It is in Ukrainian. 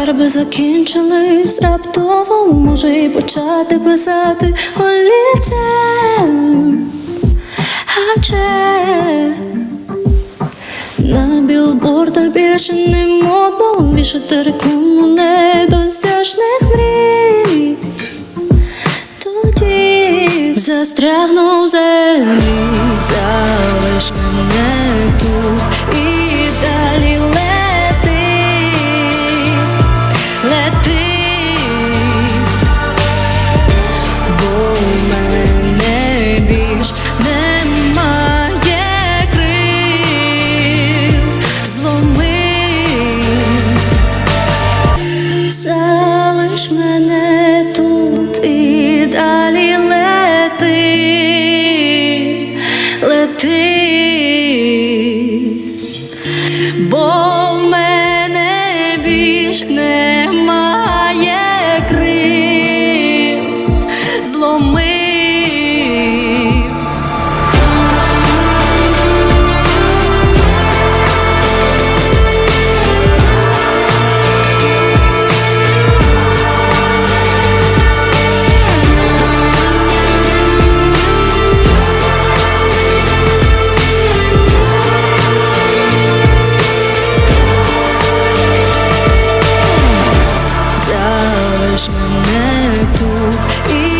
Фарби закінчились раптово, може й почати писати олівцем. Адже на білбордах більше не модно вішати рекламу недосяжних мрій. Тоді застрягну в землі, точно не тут. И